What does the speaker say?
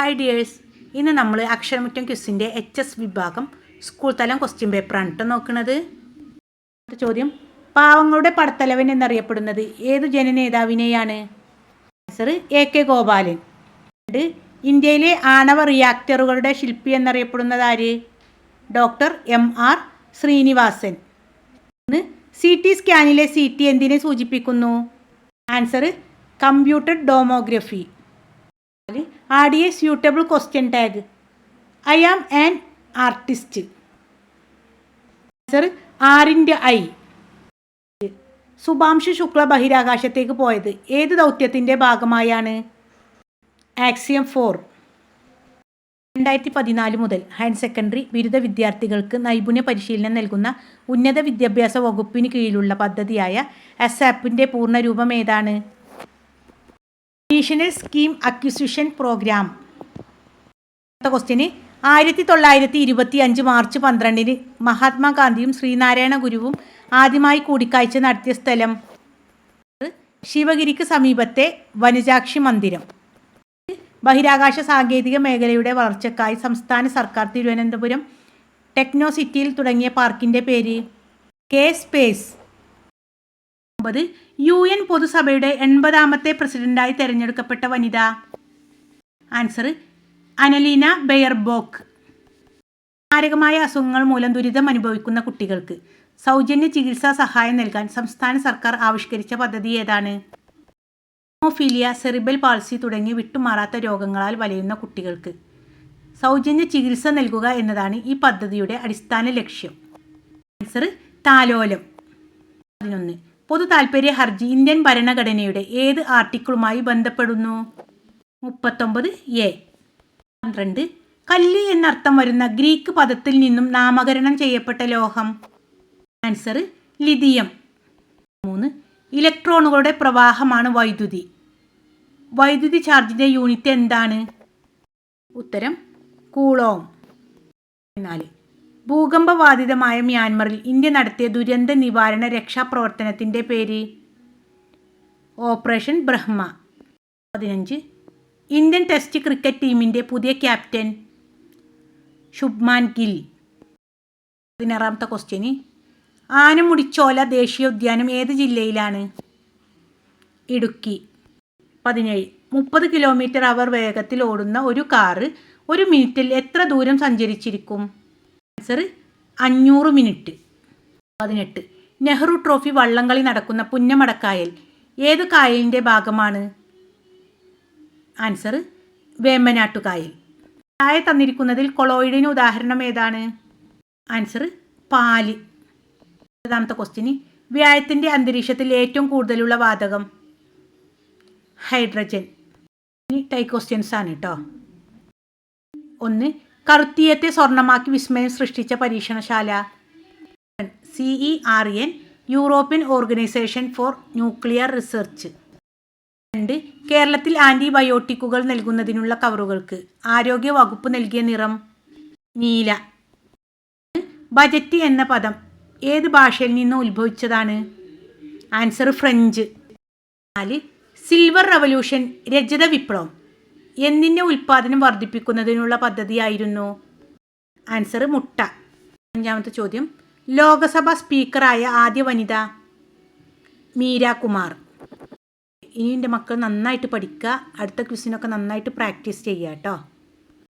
Hi dears ഇന്ന് നമ്മൾ അക്ഷരമുറ്റം ക്വിസിന്റെ എച്ച് എസ് വിഭാഗം സ്കൂൾ തലം ക്വസ്റ്റ്യൻ പേപ്പറാണ് കേട്ടോ നോക്കുന്നത് ചോദ്യം. പാവങ്ങളുടെ പടത്തലവൻ എന്നറിയപ്പെടുന്നത് ഏത് ജനനേതാവിനെയാണ്? Answer A K Gopalan. രണ്ട് ഇന്ത്യയിലെ ആണവ റിയാക്ടറുകളുടെ ശില്പി എന്നറിയപ്പെടുന്നത് ആര്? Doctor M R Srinivasan. ഒന്ന് സി ടി സ്കാനിലെ സി ടി എന്തിനെ സൂചിപ്പിക്കുന്നു? Answer computer tomography add a suitable question tag I am an artist answer ആറിന്റെ ഐ? സുഭാംശു ശുക്ല ബഹിരാകാശത്തേക്ക് പോയത് ഏത് ദൗത്യത്തിന്റെ ഭാഗമായാണ്? ആക്സിയം ഫോർ രണ്ടായിരത്തി പതിനാല് മുതൽ ഹയർ സെക്കൻഡറി ബിരുദ വിദ്യാർത്ഥികൾക്ക് നൈപുണ്യ പരിശീലനം നൽകുന്ന ഉന്നത വിദ്യാഭ്യാസ വകുപ്പിന് കീഴിലുള്ള പദ്ധതിയായ എസാപ്പിന്റെ പൂർണരൂപം ഏതാണ്? അഡീഷണൽ സ്കീം അക്വിസിഷൻ പ്രോഗ്രാം ക്വസ്റ്റ്യന് ആയിരത്തി തൊള്ളായിരത്തി ഇരുപത്തി അഞ്ച് മാർച്ച് പന്ത്രണ്ടിന് മഹാത്മാഗാന്ധിയും ശ്രീനാരായണ ഗുരുവും ആദ്യമായി കൂടിക്കാഴ്ച നടത്തിയ സ്ഥലം. ശിവഗിരിക്ക് സമീപത്തെ വനജാക്ഷി മന്ദിരം. ബഹിരാകാശ സാങ്കേതിക മേഖലയുടെ വളർച്ചയ്ക്കായി സംസ്ഥാന സർക്കാർ തിരുവനന്തപുരം ടെക്നോ സിറ്റിയിൽ തുടങ്ങിയ പാർക്കിന്റെ പേര് കെ സ്പേസ്. ഒമ്പത് യു എൻ പൊതുസഭയുടെ എൺപതാമത്തെ പ്രസിഡന്റായി തിരഞ്ഞെടുക്കപ്പെട്ട വനിത. ആൻസർ അനലീന ബെയർബോക്ക്. മാരകമായ അസുഖങ്ങൾ മൂലം ദുരിതം അനുഭവിക്കുന്ന കുട്ടികൾക്ക് സൗജന്യ ചികിത്സാ സഹായം നൽകാൻ സംസ്ഥാന സർക്കാർ ആവിഷ്കരിച്ച പദ്ധതി ഏതാണ്? ഹോമോഫീലിയ സെറിബൽ പാൾസി തുടങ്ങി വിട്ടുമാറാത്ത രോഗങ്ങളാൽ വലയുന്ന കുട്ടികൾക്ക് സൗജന്യ ചികിത്സ നൽകുക എന്നതാണ് ഈ പദ്ധതിയുടെ അടിസ്ഥാന ലക്ഷ്യം. ആൻസർ താലോലം. പതിനൊന്ന് പൊതു താൽപ്പര്യ ഹർജി ഇന്ത്യൻ ഭരണഘടനയുടെ ഏത് ആർട്ടിക്കിളുമായി ബന്ധപ്പെടുന്നു? മുപ്പത്തൊമ്പത് എ. പന്ത്രണ്ട്. കല്ല് എന്നർത്ഥം വരുന്ന ഗ്രീക്ക് പദത്തിൽ നിന്നും നാമകരണം ചെയ്യപ്പെട്ട ലോഹം. Answer lithium. മൂന്ന്. ഇലക്ട്രോണുകളുടെ പ്രവാഹമാണ് വൈദ്യുതി. വൈദ്യുതി ചാർജിന്റെ യൂണിറ്റ് എന്താണ്? ഉത്തരം കൂളോം. നാല് ഭൂകമ്പബാധിതമായ മ്യാൻമറിൽ ഇന്ത്യ നടത്തിയ ദുരന്ത നിവാരണ രക്ഷാപ്രവർത്തനത്തിന്റെ പേര് ഓപ്പറേഷൻ ബ്രഹ്മ. പതിനഞ്ച്. ഇന്ത്യൻ ടെസ്റ്റ് ക്രിക്കറ്റ് ടീമിന്റെ പുതിയ ക്യാപ്റ്റൻ ശുഭ്മാൻ ഗിൽ. പതിനാറാമത്തെ ക്വസ്റ്റ്യന് ആനമുടിച്ചോല ദേശീയോദ്യാനം ഏത് ജില്ലയിലാണ്? ഇടുക്കി. പതിനേഴ്. മുപ്പത് കിലോമീറ്റർ അവർ വേഗത്തിൽ ഓടുന്ന ഒരു കാറ് ഒരു മിനിറ്റിൽ എത്ര ദൂരം സഞ്ചരിച്ചിരിക്കും? ആൻസർ അഞ്ഞൂറ് മിനിറ്റ്. പതിനെട്ട്. നെഹ്റു ട്രോഫി വള്ളംകളി നടക്കുന്ന പുന്നമടക്കായൽ. ഏത് കായലിന്റെ ഭാഗമാണ്? ആൻസർ വേമ്പനാട്ടുകായൽ. താഴെ തന്നിരിക്കുന്നതിൽ കൊളോയിഡിന് ഉദാഹരണം ഏതാണ്? ആൻസർ പാൽ. ഒമ്പതാമത്തെ ക്വസ്റ്റിന് വ്യാഴത്തിന്റെ അന്തരീക്ഷത്തിൽ ഏറ്റവും കൂടുതലുള്ള വാതകം? ഹൈഡ്രജൻ ഇനി ടൈ ക്വസ്റ്റ്യൻസ് ആണ് കേട്ടോ ഒന്ന് കറുത്തീയത്തെ സ്വർണമാക്കി വിസ്മയം സൃഷ്ടിച്ച പരീക്ഷണശാല. C E R N European Organization for Nuclear Research രണ്ട് കേരളത്തിൽ ആന്റിബയോട്ടിക്കുകൾ നൽകുന്നതിനുള്ള കവറുകൾക്ക് ആരോഗ്യ വകുപ്പ് നൽകിയ നിറം. നീല. ബജറ്റ് എന്ന പദം ഏത് ഭാഷയിൽ നിന്ന് ഉത്ഭവിച്ചതാണ്? Answer French. നാല് സിൽവർ റവല്യൂഷൻ രജത വിപ്ലവം. എന്തിന്റെ ഉൽപ്പാദനം വർദ്ധിപ്പിക്കുന്നതിനുള്ള പദ്ധതിയായിരുന്നു. ആൻസർ മുട്ട. അഞ്ചാമത്തെ ചോദ്യം. ലോകസഭാ സ്പീക്കറായ ആദ്യ വനിത മീര കുമാർ. ഇനി എന്റെ മക്കൾ നന്നായിട്ട് പഠിക്കുക. അടുത്ത ക്വിസിനൊക്കെ നന്നായിട്ട് പ്രാക്ടീസ് ചെയ്യുക കേട്ടോ.